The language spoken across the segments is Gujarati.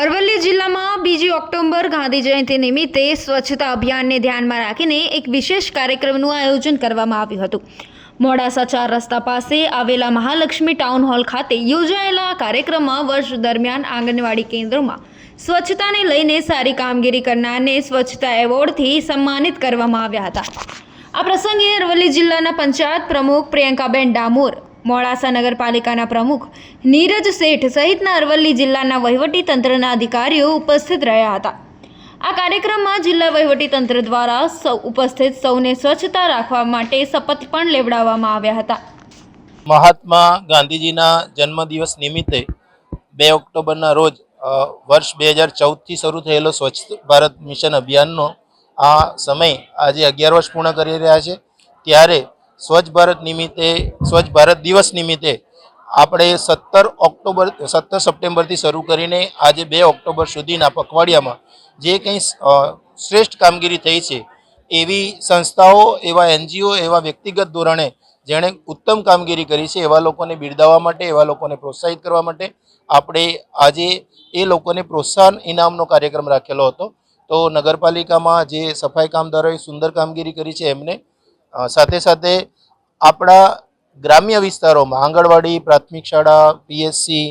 અરવલ્લી જિલ્લામાં બીજી ઓક્ટોબર ગાંધી જયંતિ નિમિત્તે સ્વચ્છતા અભિયાનને ધ્યાનમાં રાખીને એક વિશેષ કાર્યક્રમનું આયોજન કરવામાં આવ્યું હતું. મોડાસા ચાર રસ્તા પાસે આવેલા મહાલક્ષ્મી ટાઉન હોલ ખાતે યોજાયેલા આ કાર્યક્રમમાં વર્ષ દરમિયાન આંગણવાડી કેન્દ્રોમાં સ્વચ્છતાને લઈને સારી કામગીરી કરનારને સ્વચ્છતા એવોર્ડથી સન્માનિત કરવામાં આવ્યા હતા. આ પ્રસંગે અરવલ્લી જિલ્લાના પંચાયત પ્રમુખ પ્રિયંકાબેન ડામોર મોડાસા નગરપાલિકાના પ્રમુખ નીરજ શેઠ સહિતના અરવલ્લી જિલ્લાના વહીવટી તંત્રના અધિકારીઓ ઉપસ્થિત રહ્યા હતા. આ કાર્યક્રમમાં જિલ્લા વહીવટી તંત્ર દ્વારા સૌ ઉપસ્થિત સૌને સ્વચ્છતા રાખવા માટે શપથ પણ લેવડાવવામાં આવ્યા હતા. મહાત્મા ગાંધીજીના જન્મદિવસ નિમિત્તે બે ઓક્ટોબરના રોજ વર્ષ બે હજાર ચૌદથી શરૂ થયેલો સ્વચ્છ ભારત મિશન અભિયાનનો આ સમય આજે અગિયાર વર્ષ પૂર્ણ કરી રહ્યા છે. ત્યારે સ્વચ્છ ભારત નિમિત્તે, સ્વચ્છ ભારત દિવસ નિમિત્તે આપણે સત્તર ઓક્ટોબર, સત્તર સપ્ટેમ્બરથી શરૂ કરીને આજે બે ઓક્ટોબર સુધીના પખવાડિયામાં જે કંઈ શ્રેષ્ઠ કામગીરી થઈ છે, એવી સંસ્થાઓ, એવા એનજીઓ, એવા વ્યક્તિગત ધોરણે જેણે ઉત્તમ કામગીરી કરી છે, એવા લોકોને બિરદાવવા માટે, એવા લોકોને પ્રોત્સાહિત કરવા માટે આપણે આજે એ લોકોને પ્રોત્સાહન ઇનામનો કાર્યક્રમ રાખેલો હતો. તો નગરપાલિકામાં જે સફાઈ કામદારોએ સુંદર કામગીરી કરી છે, એમને સાથે સાથે આપણા ગ્રામ્ય વિસ્તારોમાં, આંગણવાડી, પ્રાથમિક શાળા પીએસસી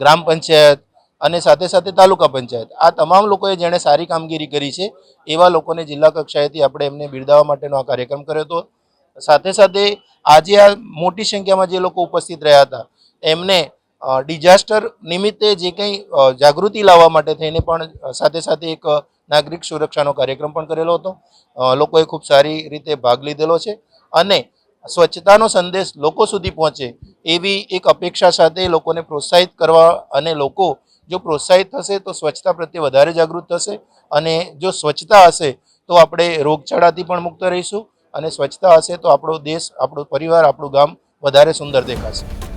ગ્રામ પંચાયત અને સાથે સાથે તાલુકા પંચાયત. આ તમામ લોકોએ જેણે સારી કામગીરી કરી છે, એવા લોકોને જિલ્લા કક્ષાએથી આપણે એમને બિરદાવવા માટેનો આ કાર્યક્રમ કર્યો હતો. સાથે સાથે આજે આ મોટી સંખ્યામાં જે લોકો ઉપસ્થિત રહ્યા હતા, એમને ડિઝાસ્ટર નિમિત્તે જે કંઈ જાગૃતિ લાવવા માટે થઈને પણ સાથે સાથે એક નાગરિક સુરક્ષાનો કાર્યક્રમ પણ કરેલો હતો. લોકોએ ખૂબ સારી રીતે ભાગ લીધેલો છે અને સ્વચ્છતાનો સંદેશ લોકો સુધી પહોંચે એવી એક અપેક્ષા સાથે લોકોને પ્રોત્સાહિત કરવા અને લોકો જો પ્રોત્સાહિત થશે તો સ્વચ્છતા પ્રત્યે વધારે જાગૃત થશે અને જો સ્વચ્છતા હશે તો આપણે રોગચાળાથી પણ મુક્ત રહીશું અને સ્વચ્છતા હશે તો આપણો દેશ, આપણો પરિવાર, આપણું ગામ વધારે સુંદર દેખાશે.